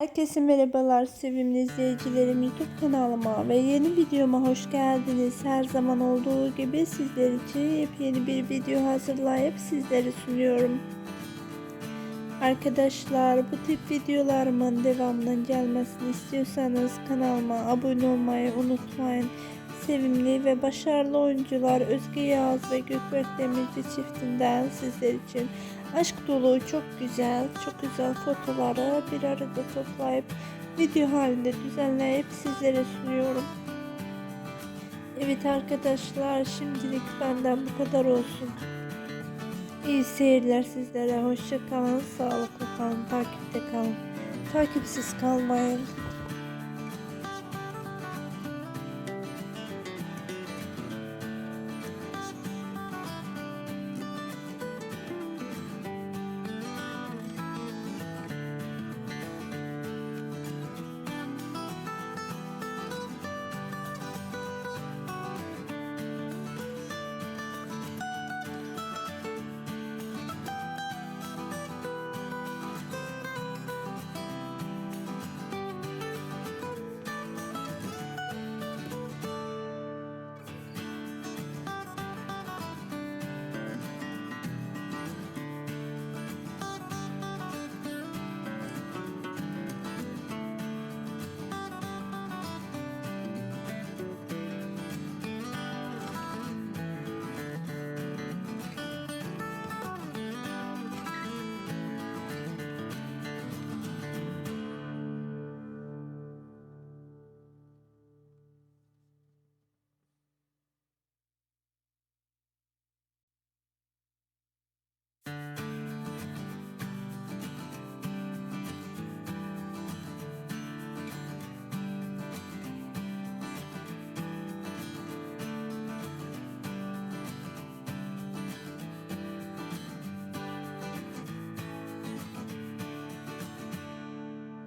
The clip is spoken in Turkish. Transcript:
Herkese merhabalar sevimli izleyicilerim YouTube kanalıma ve yeni videoma hoş geldiniz. Her zaman olduğu gibi sizler için yepyeni bir video hazırlayıp sizlere sunuyorum. Arkadaşlar bu tip videolarımın devamının gelmesini istiyorsanız kanalıma abone olmayı unutmayın. Sevimli ve başarılı oyuncular Özge Yağız ve Gökberk Demirci çiftinden sizler için aşk dolu çok güzel, çok güzel fotoları bir arada toplayıp video halinde düzenleyip sizlere sunuyorum. Evet arkadaşlar şimdilik benden bu kadar olsun. İyi seyirler sizlere. Hoşça kalın, sağlıklı kalın, takipte kalın. Takipsiz kalmayın.